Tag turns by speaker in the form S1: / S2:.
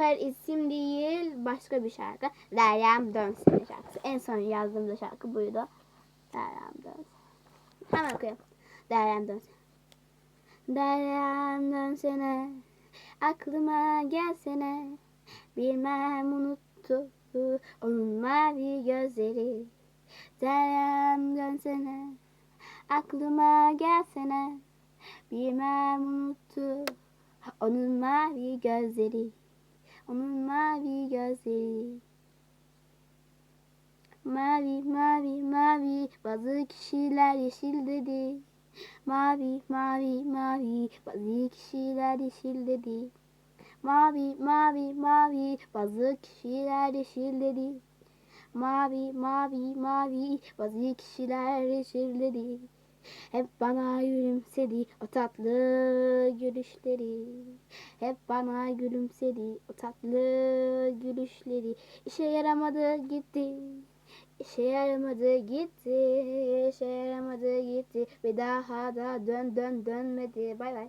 S1: Süper isim değil başka bir şarkı. Deryam Dönsün şarkısı. En son yazdığım da şarkı buydu. Deryam Dönsün. Hemen okuyayım. Deryam Dönsün. Deryam dönsene, aklıma gelsene, bilmem unuttu onun mavi gözleri. Deryam dönsene, aklıma gelsene, bilmem unuttu onun mavi gözleri. Onun mavi gözleri. Mavi mavi mavi bazı kişiler yeşil dedi. Mavi mavi mavi bazı kişiler yeşil dedi. Mavi mavi mavi bazı kişiler yeşil dedi. Mavi mavi mavi bazı kişiler yeşil dedi. Hep bana gülümsedi o tatlı gülüşleri. Hep bana gülümsedi o tatlı gülüşleri. İşe yaramadı gitti. İşe yaramadı gitti. İşe yaramadı gitti. Ve daha da dön dön dönmedi. Bay bay.